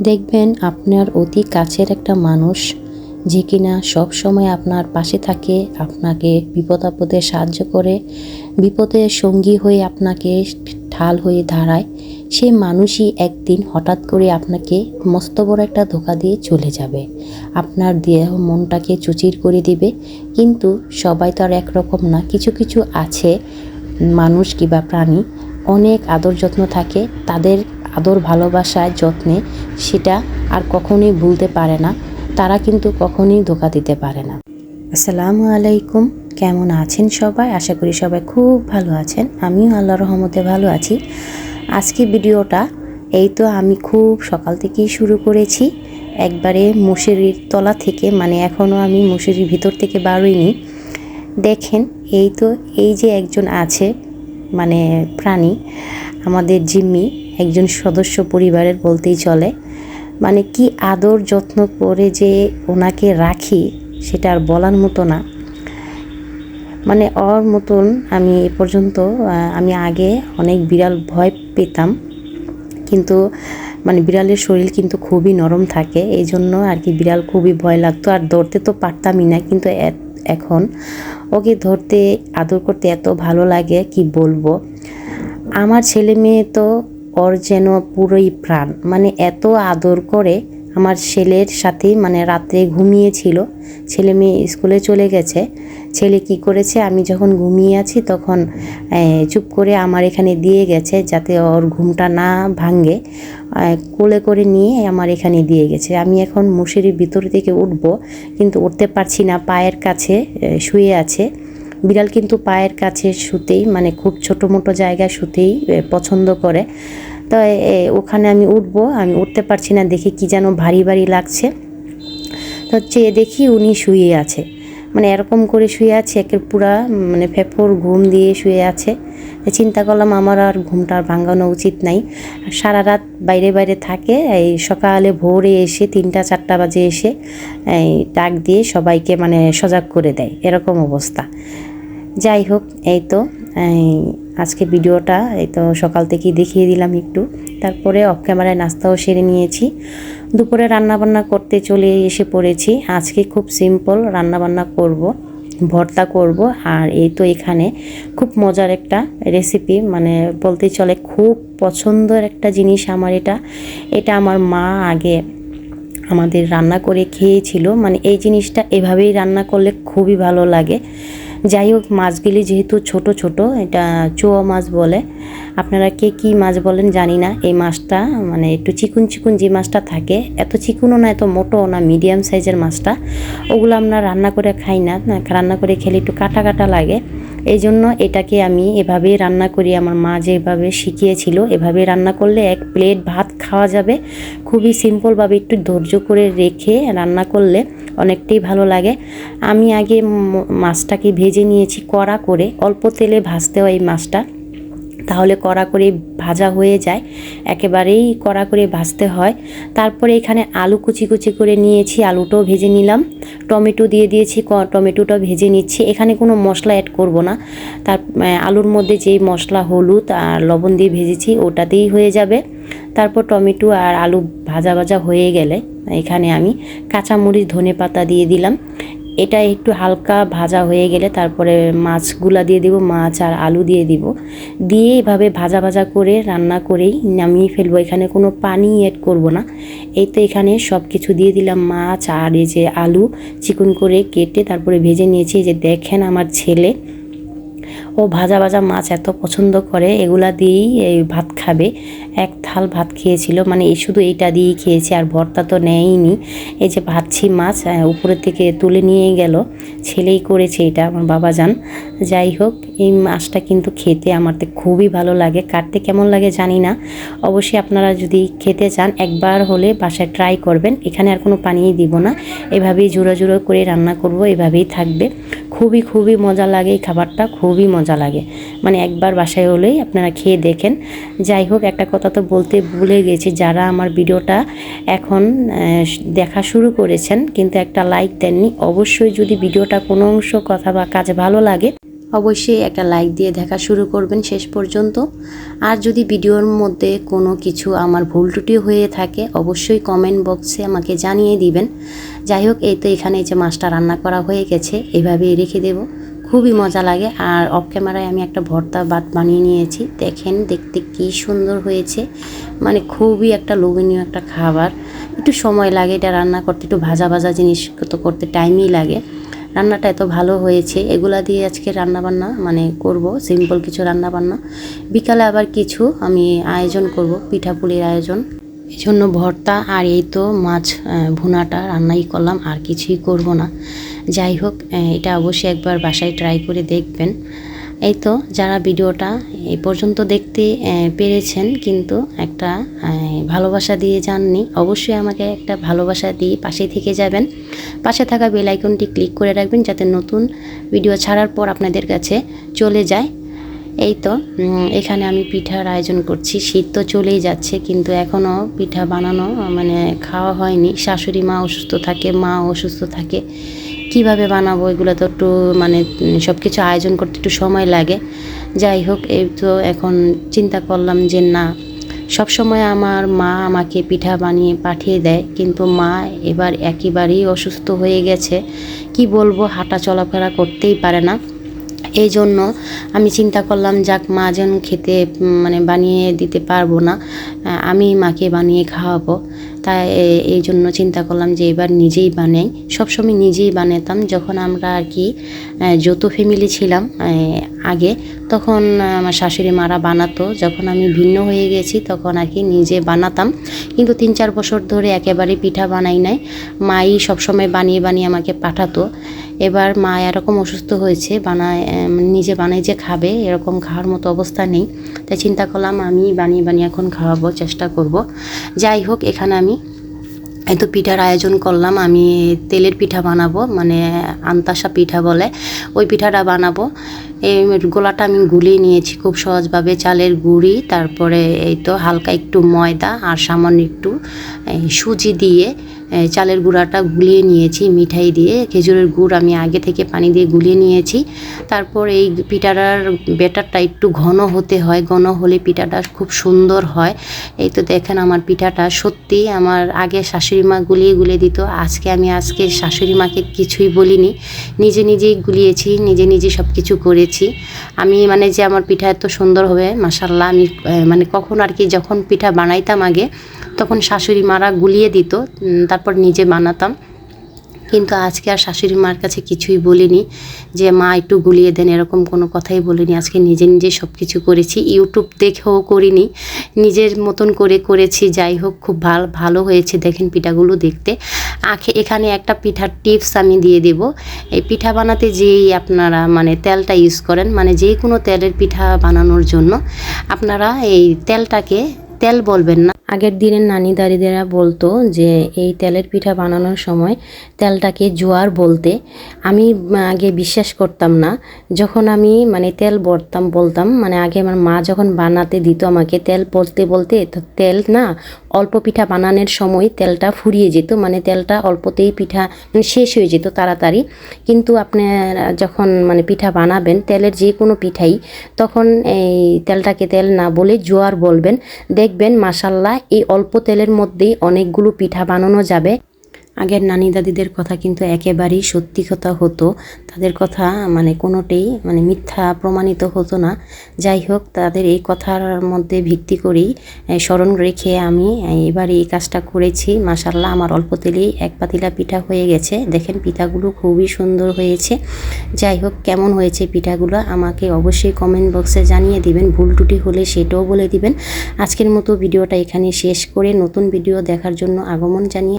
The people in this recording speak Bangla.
দেখবেন আপনার অতি কাছের একটা মানুষ যে কিনা সব সময় আপনার পাশে থাকে, আপনাকে বিপদ আপদে সাহায্য করে বিপদে সঙ্গী হয়ে আপনাকে ঢাল হয়ে দাঁড়ায় সেই মানুষই একদিন হঠাৎ করে আপনাকে মস্ত বড় একটা ধোকা দিয়ে চলে যাবে। আপনার দেহ মনটাকে চুচির করে দিবে। কিন্তু সবাই তো আর একরকম না, কিছু কিছু আছে মানুষ কিংবা প্রাণী, অনেক আদর যত্ন থাকে, তাদের আদর ভালোবাসায় যত্নে সেটা আর কখনোই ভুলতে পারে না। তারা কিন্তু কখনোই ধোকা দিতে পারে না। আসসালামু আলাইকুম। কেমন আছেন সবাই? আশা করি সবাই খুব ভালো আছেন। আমিও আল্লাহ রহমতে ভালো আছি। আজকে ভিডিওটা এই তো আমি খুব সকাল থেকেই শুরু করেছি। একবারে মুসুরির তলা থেকে মানে এখনও আমি মুসুরির ভিতর থেকে বারোইনি। দেখেন, এই তো, এই যে একজন আছে মানে প্রাণী আমাদের জিম্মি একজন সদস্য পরিবারের বলতেই চলে। মানে কি আদর যত্ন করে যে ওনাকে রাখি, সেটা আর বলার মতো না। মানে ওর মতন আমি এ পর্যন্ত আমি আগে অনেক বিড়াল ভয় পেতাম। কিন্তু মানে বিড়ালের শরীর কিন্তু খুবই নরম থাকে এই জন্য আর কি বিড়াল খুবই ভয় লাগতো। আর ধরতে তো পারতামই না, কিন্তু এখন ওকে ধরতে, আদর করতে এত ভালো লাগে, কি বলব? আমার ছেলে মেয়ে তো ওর যেন পুরোই প্রাণ। মানে এত আদর করে আমার ছেলের সাথেই মানে রাত্রে ঘুমিয়েছিল। ছেলে মেয়ে স্কুলে চলে গেছে। ছেলে কি করেছে? আমি যখন ঘুমিয়ে আছি তখন চুপ করে আমার এখানে দিয়ে গেছে যাতে ওর ঘুমটা না ভাঙে। কোলে করে নিয়ে আমার এখানে দিয়ে গেছে। আমি এখন মুসুরির ভিতর থেকে উঠব, কিন্তু উঠতে পারছি না। পায়ের কাছে শুয়ে আছে। বিড়াল কিন্তু পায়ের কাছে শুতেই মানে খুব ছোটো মোটো জায়গায় শুতেই পছন্দ করে। তো ওখানে আমি উঠবো, আমি উঠতে পারছি না, দেখি কি যেন ভারী ভারী লাগছে। তো চেয়ে দেখি উনি শুয়ে আছে। মানে এরকম করে শুয়ে আছে একের পুরা মানে ফেফর ঘুম দিয়ে শুয়ে আছে। চিন্তা করলাম আমার আর ঘুমটা আর ভাঙানো উচিত নাই। সারা রাত বাইরে বাইরে থাকে, এই সকালে ভোরে এসে তিনটা, চারটা বাজে এসে, এই ডাক দিয়ে সবাইকে মানে সজাগ করে দেয়। এরকম অবস্থা। যাই হোক, এই তো আজকে ভিডিওটা, এই তো সকাল থেকেই দেখিয়ে দিলাম একটু। তারপরে অফ ক্যামেরায় নাস্তাও সেরে নিয়েছি। দুপুরে রান্নাবান্না করতে চলে এসে পড়েছি। আজকে খুব সিম্পল রান্নাবান্না করব, ভর্তা করব, আর এই তো এখানে খুব মজার একটা রেসিপি মানে বলতে চলে খুব পছন্দের একটা জিনিস আমার এটা। এটা আমার মা আগে আমাদের রান্না করে খেয়েছিল। মানে এই জিনিসটা এভাবেই রান্না করলে খুবই ভালো লাগে। যাই হোক, মাছগুলি যেহেতু ছোট ছোট, এটা চোয়া মাছ বলে। আপনারা কে কি মাছ বলেন জানি না। এই মাছটা মানে একটু চিকুন চিকুন যে মাছটা থাকে, এত চিকুনও না, এত মোটোও না, মিডিয়াম সাইজের মাছটা, ওগুলো আমরা রান্না করে খাই না। রান্না করে খেলে একটু কাটা কাটা লাগে। এই জন্য এটাকে আমি এভাবেই রান্না করি। আমার মা যেভাবে শিখিয়েছিল, এভাবে রান্না করলে এক প্লেট ভাত খাওয়া যাবে। খুবই সিম্পলভাবে একটু ধৈর্য করে রেখে রান্না করলে অনেকটাই ভালো লাগে। আমি আগে মাছটাকে ভেজে নিয়েছি কড়া করে। অল্প তেলে ভাজতে হয় এই মাছটা। তাহলে কড়া করে ভাজা হয়ে যায়। একেবারেই কড়া করে ভাজতে হয়। তারপরে এখানে আলু কুচি কুচি করে নিয়েছি, আলুটাও ভেজে নিলাম। টমেটো দিয়ে দিয়েছি টমেটোটা ভেজে নিচ্ছি। এখানে কোনো মশলা অ্যাড করব না। তার আলুর মধ্যে যেই মশলা হলুদ আর লবণ দিয়ে ভেজেছি, ওটাতেই হয়ে যাবে। তারপর টমেটো আর আলু ভাজা ভাজা হয়ে গেলে এখানে আমি কাঁচামরিচ ধনে পাতা দিয়ে দিলাম। এটা একটু হালকা ভাজা হয়ে গেলে তারপরে মাছগুলা দিয়ে দিব, মাছ আর আলু দিয়ে দিব। দিয়ে এভাবে ভাজা ভাজা করে রান্না করেই নামিয়ে ফেলব। এখানে কোনো পানি অ্যাড করব না। এই তো এখানে সব কিছু দিয়ে দিলাম, মাছ আর এই যে আলু। চিকন করে কেটে তারপরে ভেজে নিয়েছি। যে দেখেন আমার ছেলে ও ভাজা ভাজা মাছ এত পছন্দ করে, এগুলা দিয়েই এই ভাত খাবে। এক থাল ভাত খেয়েছিল মানে এই শুধু এইটা দিয়েই খেয়েছে, আর ভর্তা তো নেয়নি এই যে ভাতছি মাছ উপরের থেকে তুলে নিয়ে গেল, ছেলেই করেছে এটা, আমার বাবা যান। যাই হোক, এই মাছটা কিন্তু খেতে আমার তো খুবই ভালো লাগে, কাটতে কেমন লাগে জানি না। অবশ্যই আপনারা যদি খেতে চান, একবার হলে বাসায় ট্রাই করবেন, এখানে আর কোনো পানিই দিব না। এভাবেই জোড়া জোড়ো করে রান্না করব, এভাবেই থাকবে। খুবই খুবই মজা লাগে এই খাবারটা, খুবই মজা লাগে। মানে একবার বাসায় হলেই আপনারা খেয়ে দেখেন। যাই হোক, একটা কথা তো বলতে ভুলে গেছি, যারা আমার ভিডিওটা এখন দেখা শুরু করেছেন, কিন্তু একটা লাইক দেননি, অবশ্যই যদি ভিডিওটা কোনো অংশ, কথা বা কাজ ভালো লাগে অবশ্যই একটা লাইক দিয়ে দেখা শুরু করবেন শেষ পর্যন্ত। আর যদি ভিডিওর মধ্যে কোনো কিছু আমার ভুল ত্রুটি হয়ে থাকে, অবশ্যই কমেন্ট বক্সে আমাকে জানিয়ে দিবেন। যাই হোক, এই তো এখানে যে মাছটা রান্না করা হয়ে গেছে, এভাবেই রেখে দেব। খুবই মজা লাগে। আর অফ ক্যামেরায় আমি একটা ভর্তা ভাত বানিয়ে নিয়েছি। দেখেন, দেখতে কি সুন্দর হয়েছে। মানে খুবই একটা লোভনীয় একটা খাবার। একটু সময় লাগে এটা রান্না করতে, একটু ভাজা ভাজা জিনিস তো করতে টাইমই লাগে। রান্নাটা এত ভালো হয়েছে, এগুলা দিয়ে আজকে রান্নাবান্না মানে করব সিম্পল কিছু রান্না বান্না বিকালে আবার কিছু আমি আয়োজন করব পিঠাপুলির আয়োজন। এই জন্য ভর্তা আর এই তো মাছ ভুনাটা রান্নাই করলাম, আর কিছুই করব না। যাই হোক এটা অবশ্যই একবার বাসায় ট্রাই করে দেখবেন। এই তো যারা ভিডিওটা এই পর্যন্ত দেখতে পেরেছেন কিন্তু একটা ভালোবাসা দিয়ে যাননি, অবশ্যই আমাকে একটা ভালোবাসা দিয়ে পাশে থেকে যাবেন। পাশে থাকা বেল আইকনটি ক্লিক করে রাখবেন যাতে নতুন ভিডিও ছাড়ার পর আপনাদের কাছে চলে যায়। এই তো এখানে আমি পিঠার আয়োজন করছি, শীত তো চলেই যাচ্ছে কিন্তু এখনও পিঠা বানানো মানে খাওয়া হয়নি। শাশুড়ি মা অসুস্থ থাকে, মা অসুস্থ থাকে। কীভাবে বানাবো এগুলো তো একটু মানে সব কিছু আয়োজন করতে একটু সময় লাগে। যাই হোক, এই তো এখন চিন্তা করলাম যে না, সব সময় আমার মা আমাকে পিঠা বানিয়ে পাঠিয়ে দেয়, কিন্তু মা এবার একেবারেই অসুস্থ হয়ে গেছে। কি বলব, হাঁটা চলাফেরা করতেই পারে না। এই জন্য আমি চিন্তা করলাম, যাক মা যেন খেতে মানে বানিয়ে দিতে পারব না আমি মাকে বানিয়ে খাওয়াবো। তাই এই জন্য চিন্তা করলাম যে এবার নিজেই বানাই। সবসময় নিজেই বানাতাম। যখন আমরা আর কি যৌথ ফ্যামিলি ছিলাম আগে, তখন আমার শাশুড়ি মারা বানাতো। যখন আমি ভিন্ন হয়ে গেছি, তখন আর কি নিজে বানাতাম। কিন্তু তিন চার বছর ধরে একেবারে পিঠা বানাই নাই। মাই সবসময় বানিয়ে বানিয়ে আমাকে পাঠাতো। এবার মা এরকম অসুস্থ হয়েছে, বানায় নিজে বানাই যে খাবে, এরকম খাওয়ার মতো অবস্থা নেই। তাই চিন্তা করলাম, আমি বানিয়ে বানিয়ে এখন খাওয়াবো, চেষ্টা করব। যাই হোক, এখানে আমি এই তো পিঠার আয়োজন করলাম, আমি তেলের পিঠা বানাবো মানে আন্তাসা পিঠা বলে। ওই পিঠাটা বানাবো। এই গোলাটা আমি গুলিয়ে নিয়েছি খুব সহজভাবে, চালের গুঁড়ি, তারপরে এই তো হালকা একটু ময়দা আর সামান্য একটু সুজি দিয়ে চালের গুঁড়াটা গুলিয়ে নিয়েছি, মিঠাই দিয়ে। খেজুরের গুড় আমি আগে থেকে পানি দিয়ে গুলিয়ে নিয়েছি। তারপর এই পিঠাটার ব্যাটারটা একটু ঘন হতে হয়, ঘন হলে পিঠাটা খুব সুন্দর হয়। এই তো দেখেন আমার পিঠাটা সত্যি আমার আগে শাশুড়ি মা গুলিয়ে গুলিয়ে দিত, আজকে আমি আজকে শাশুড়ি মাকে কিছুই বলিনি। নিজে নিজেই গুলিয়েছি, নিজে নিজে সব কিছু করেছি। আমি মানে যে আমার পিঠা এত সুন্দর হবে মাসাল্লাহ আমি মানে কখন আর কি যখন পিঠা বানাইতাম আগে তখন শাশুড়ি মারা গুলিয়ে দিত তারপর নিজে বানাতাম। কিন্তু আজকে আর শাশুড়ি মার কাছে কিছুই বলিনি যে, মা, একটু গুলিয়ে দেন, এরকম কোনো কথাই বলিনি। আজকে নিজে নিজে সব কিছু করেছি, ইউটিউব দেখেও করিনি। নিজের মতন করে করেছি, যাই হোক, খুব ভালো ভালো হয়েছে। দেখেন পিঠাগুলো দেখতে। আখে এখানে একটা পিঠার টিপস আমি দিয়ে দেব। এই পিঠা বানাতে যেই আপনারা মানে তেলটা ইউজ করেন মানে যে কোনো তেলের পিঠা বানানোর জন্য, আপনারা এই তেলটাকে তেল বলবেন না। আগের দিনের নানি দাদিদেরা বলতো যে, এই তেলের পিঠা বানানোর সময় তেলটাকে জোয়ার বলতে। আমি আগে বিশ্বাস করতাম না। যখন আমি মানে তেল বলতাম বলতাম মানে আগে আমার মা যখন বানাতে দিত আমাকে তেল বলতে বলতে, তো তেল না অল্প পিঠা বানানোর সময় তেলটা ফুরিয়ে যেত মানে তেলটা অল্পতেই পিঠা শেষ হয়ে যেত তাড়াতাড়ি। কিন্তু আপনার যখন মানে পিঠা বানাবেন, তেলের যে কোনো পিঠাই, তখন এই তেলটাকে তেল না বলে জোয়ার বলবেন। দেখবেন মাসাল্লাহ এই অল্প তেলের মধ্যেই অনেকগুলো পিঠা বানানো যাবে। আগের নানি দাদিদের কথা কিন্তু একেবারেই সত্যি কথা হতো। তাদের কথা মানে কোনোটাই মানে মিথ্যা প্রমাণিত হতো না। যাই হোক, তাদের এই কথার মধ্যে ভিত্তি করেই স্মরণ রেখে আমি এবার এই কাজটা করেছি। মাসাল্লাহ আমার অল্প তেলেই এক পাতিলা পিঠা হয়ে গেছে। দেখেন, পিঠাগুলো খুবই সুন্দর হয়েছে। যাই হোক, কেমন হয়েছে পিঠাগুলো আমাকে অবশ্যই কমেন্ট বক্সে জানিয়ে দিবেন। ভুল টুটি হলে সেটাও বলে দিবেন। আজকের মতো ভিডিওটা এখানে শেষ করে নতুন ভিডিও দেখার জন্য আগমন জানিয়ে